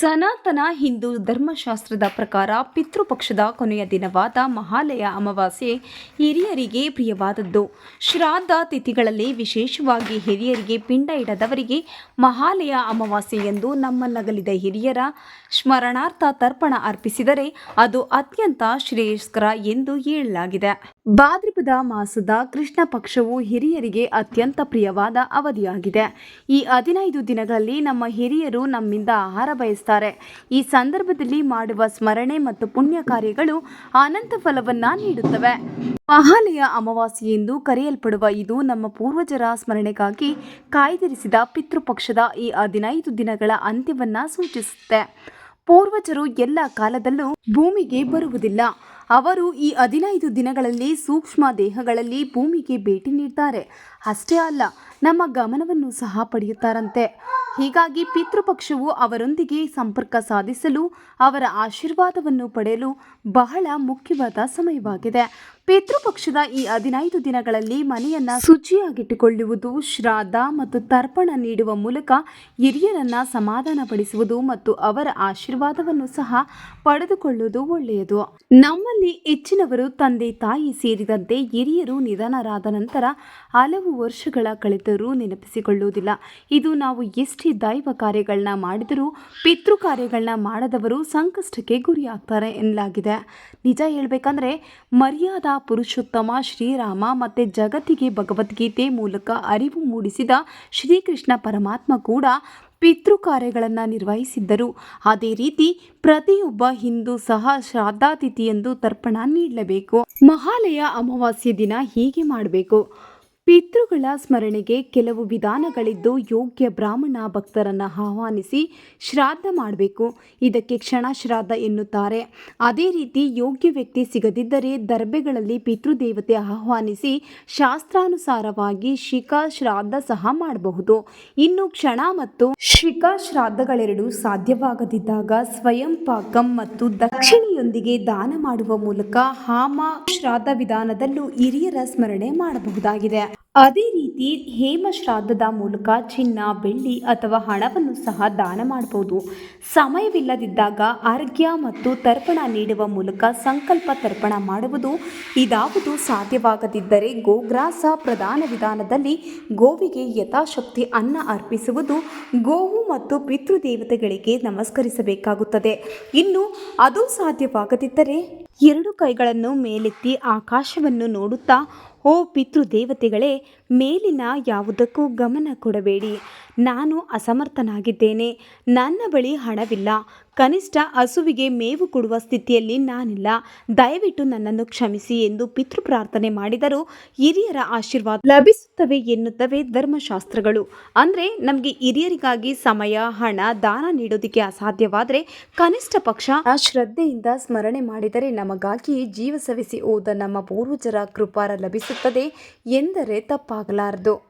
ಸನಾತನ ಹಿಂದೂ ಧರ್ಮಶಾಸ್ತ್ರದ ಪ್ರಕಾರ ಪಿತೃಪಕ್ಷದ ಕೊನೆಯ ದಿನವಾದ ಮಹಾಲಯ ಅಮಾವಾಸ್ಯೆ ಹಿರಿಯರಿಗೆ ಪ್ರಿಯವಾದದ್ದು. ಶ್ರಾದ್ದ ತಿಥಿಗಳಲ್ಲಿ ವಿಶೇಷವಾಗಿ ಹಿರಿಯರಿಗೆ ಪಿಂಡ ಇಡದವರಿಗೆ ಮಹಾಲಯ ಅಮಾವಾಸ್ಯೆ ಎಂದು ನಮ್ಮನ್ನಗಲಿದ ಹಿರಿಯರ ಸ್ಮರಣಾರ್ಥ ತರ್ಪಣ ಅರ್ಪಿಸಿದರೆ ಅದು ಅತ್ಯಂತ ಶ್ರೇಯಸ್ಕರ ಎಂದು ಹೇಳಲಾಗಿದೆ. ಭಾದ್ರಪದ ಮಾಸದ ಕೃಷ್ಣ ಪಕ್ಷವು ಹಿರಿಯರಿಗೆ ಅತ್ಯಂತ ಪ್ರಿಯವಾದ ಅವಧಿಯಾಗಿದೆ. ಈ ಹದಿನೈದು ದಿನಗಳಲ್ಲಿ ನಮ್ಮ ಹಿರಿಯರು ನಮ್ಮಿಂದ ಆಹಾರ ಬಯಸ್ತಾರೆ. ಈ ಸಂದರ್ಭದಲ್ಲಿ ಮಾಡುವ ಸ್ಮರಣೆ ಮತ್ತು ಪುಣ್ಯ ಕಾರ್ಯಗಳು ಅನಂತ ಫಲವನ್ನ ನೀಡುತ್ತವೆ. ಮಹಾಲಯ ಅಮಾವಾಸ್ಯೆ ಎಂದು ಕರೆಯಲ್ಪಡುವ ಇದು ನಮ್ಮ ಪೂರ್ವಜರ ಸ್ಮರಣೆಗಾಗಿ ಕಾಯ್ದಿರಿಸಿದ ಪಿತೃಪಕ್ಷದ ಈ ಹದಿನೈದು ದಿನಗಳ ಅಂತ್ಯವನ್ನ ಸೂಚಿಸುತ್ತೆ. ಪೂರ್ವಜರು ಎಲ್ಲ ಕಾಲದಲ್ಲೂ ಭೂಮಿಗೆ ಬರುವುದಿಲ್ಲ. ಅವರು ಈ ಹದಿನೈದು ದಿನಗಳಲ್ಲಿ ಸೂಕ್ಷ್ಮ ದೇಹಗಳಲ್ಲಿ ಭೂಮಿಗೆ ಭೇಟಿ ನೀಡ್ತಾರೆ. ಅಷ್ಟೇ ಅಲ್ಲ, ನಮ್ಮ ಗಮನವನ್ನು ಸಹ ಪಡೆಯುತ್ತಾರಂತೆ. ಹೀಗಾಗಿ ಪಿತೃಪಕ್ಷವು ಅವರೊಂದಿಗೆ ಸಂಪರ್ಕ ಸಾಧಿಸಲು, ಅವರ ಆಶೀರ್ವಾದವನ್ನು ಪಡೆಯಲು ಬಹಳ ಮುಖ್ಯವಾದ ಸಮಯವಾಗಿದೆ. ಪಿತೃಪಕ್ಷದ ಈ ಹದಿನೈದು ದಿನಗಳಲ್ಲಿ ಮನೆಯನ್ನ ಶುಚಿಯಾಗಿಟ್ಟುಕೊಳ್ಳುವುದು, ಶ್ರಾದ್ದ ಮತ್ತು ತರ್ಪಣ ನೀಡುವ ಮೂಲಕ ಹಿರಿಯರನ್ನ ಸಮಾಧಾನಪಡಿಸುವುದು ಮತ್ತು ಅವರ ಆಶೀರ್ವಾದವನ್ನು ಸಹ ಪಡೆದುಕೊಳ್ಳುವುದು ಒಳ್ಳೆಯದು. ನಮ್ಮಲ್ಲಿ ಹೆಚ್ಚಿನವರು ತಂದೆ ತಾಯಿ ಸೇರಿದಂತೆ ಹಿರಿಯರು ನಿಧನರಾದ ನಂತರ ಹಲವು ವರ್ಷಗಳ ಕಳೆದರೂ ನೆನಪಿಸಿಕೊಳ್ಳುವುದಿಲ್ಲ. ಇದು ನಾವು ಎಷ್ಟೇ ದೈವ ಕಾರ್ಯಗಳನ್ನ ಮಾಡಿದರೂ, ಪಿತೃ ಕಾರ್ಯಗಳನ್ನ ಮಾಡದವರು ಸಂಕಷ್ಟಕ್ಕೆ ಗುರಿಯಾಗ್ತಾರೆ ಎನ್ನಲಾಗಿದೆ. ನಿಜ ಹೇಳಬೇಕಂದ್ರೆ, ಮರ್ಯಾದ ಪುರುಷೋತ್ತಮ ಶ್ರೀರಾಮ ಮತ್ತು ಜಗತ್ತಿಗೆ ಭಗವದ್ಗೀತೆ ಮೂಲಕ ಅರಿವು ಮೂಡಿಸಿದ ಶ್ರೀಕೃಷ್ಣ ಪರಮಾತ್ಮ ಕೂಡ ಪಿತೃ ಕಾರ್ಯಗಳನ್ನು ನಿರ್ವಹಿಸಿದ್ದರು. ಅದೇ ರೀತಿ ಪ್ರತಿಯೊಬ್ಬ ಹಿಂದೂ ಸಹ ಶ್ರಾದ್ದಾತಿಥಿಯಂದು ತರ್ಪಣ ನೀಡಲೇಬೇಕು. ಮಹಾಲಯ ಅಮಾವಾಸ್ಯೆ ದಿನ ಹೀಗೆ ಮಾಡಬೇಕು. ಪಿತೃಗಳ ಸ್ಮರಣೆಗೆ ಕೆಲವು ವಿಧಾನಗಳಿದ್ದು ಯೋಗ್ಯ ಬ್ರಾಹ್ಮಣ ಭಕ್ತರನ್ನು ಆಹ್ವಾನಿಸಿ ಶ್ರಾದ್ದ ಮಾಡಬೇಕು. ಇದಕ್ಕೆ ಕ್ಷಣ ಶ್ರಾದ್ದ ಎನ್ನುತ್ತಾರೆ. ಅದೇ ರೀತಿ ಯೋಗ್ಯ ವ್ಯಕ್ತಿ ಸಿಗದಿದ್ದರೆ ದರ್ಬೆಗಳಲ್ಲಿ ಪಿತೃದೇವತೆ ಆಹ್ವಾನಿಸಿ ಶಾಸ್ತ್ರಾನುಸಾರವಾಗಿ ಶಿಖಾ ಶ್ರಾದ್ದ ಸಹ ಮಾಡಬಹುದು. ಇನ್ನು ಕ್ಷಣ ಮತ್ತು ಶಿಖಾ ಶ್ರಾದ್ದಗಳೆರಡು ಸಾಧ್ಯವಾಗದಿದ್ದಾಗ ಸ್ವಯಂ ಪಾಕಂ ಮತ್ತು ದಕ್ಷಿಣೆಯೊಂದಿಗೆ ದಾನ ಮಾಡುವ ಮೂಲಕ ಹಾಮ ಶ್ರಾದ್ದ ವಿಧಾನದಲ್ಲೂ ಹಿರಿಯರ ಸ್ಮರಣೆ ಮಾಡಬಹುದಾಗಿದೆ. ಅದೇ ರೀತಿ ಹೇಮ ಶ್ರಾದ್ದದ ಮೂಲಕ ಚಿನ್ನ, ಬೆಳ್ಳಿ ಅಥವಾ ಹಣವನ್ನು ಸಹ ದಾನ ಮಾಡಬಹುದು ಸಮಯವಿಲ್ಲದಿದ್ದಾಗ ಅರ್ಘ್ಯ ಮತ್ತು ತರ್ಪಣ ನೀಡುವ ಮೂಲಕ ಸಂಕಲ್ಪ ತರ್ಪಣ ಮಾಡುವುದು ಇದಾವುದು ಸಾಧ್ಯವಾಗದಿದ್ದರೆ ಗೋಗ್ರಾಸ ಪ್ರಧಾನ ವಿಧಾನದಲ್ಲಿ ಗೋವಿಗೆ ಯಥಾಶಕ್ತಿ ಅನ್ನ ಅರ್ಪಿಸುವುದು ಗೋವು ಮತ್ತು ಪಿತೃದೇವತೆಗಳಿಗೆ ನಮಸ್ಕರಿಸಬೇಕಾಗುತ್ತದೆ. ಇನ್ನು ಅದು ಸಾಧ್ಯವಾಗದಿದ್ದರೆ ಎರಡು ಕೈಗಳನ್ನು ಮೇಲೆತ್ತಿ ಆಕಾಶವನ್ನು ನೋಡುತ್ತಾ ಓ ಪಿತೃದೇವತೆಗಳೇ ಮೇಲಿನ ಯಾವುದಕ್ಕೂ ಗಮನ ಕೊಡಬೇಡಿ. ನಾನು ಅಸಮರ್ಥನಾಗಿದ್ದೇನೆ. ನನ್ನ ಬಳಿ ಹಣವಿಲ್ಲ. ಕನಿಷ್ಠ ಹಸುವಿಗೆ ಮೇವು ಕೊಡುವ ಸ್ಥಿತಿಯಲ್ಲಿ ನಾನಿಲ್ಲ. ದಯವಿಟ್ಟು ನನ್ನನ್ನು ಕ್ಷಮಿಸಿ ಎಂದು ಪಿತೃ ಪ್ರಾರ್ಥನೆ ಮಾಡಿದರೂ ಹಿರಿಯರ ಆಶೀರ್ವಾದ ಲಭಿಸುತ್ತವೆ ಎನ್ನುತ್ತವೆ ಧರ್ಮಶಾಸ್ತ್ರಗಳು. ಅಂದರೆ ನಮಗೆ ಹಿರಿಯರಿಗಾಗಿ ಸಮಯ, ಹಣ, ದಾನ ನೀಡೋದಕ್ಕೆ ಅಸಾಧ್ಯವಾದರೆ ಕನಿಷ್ಠ ಪಕ್ಷ ಶ್ರದ್ಧೆಯಿಂದ ಸ್ಮರಣೆ ಮಾಡಿದರೆ ನಮಗಾಗಿ ಜೀವ ಸವಿಸಿ ಹೋದ ನಮ್ಮ ಪೂರ್ವಜರ ಕೃಪಾರ ಲಭಿಸುತ್ತದೆ ಎಂದರೆ ತಪ್ಪಾಗಲಾರದು.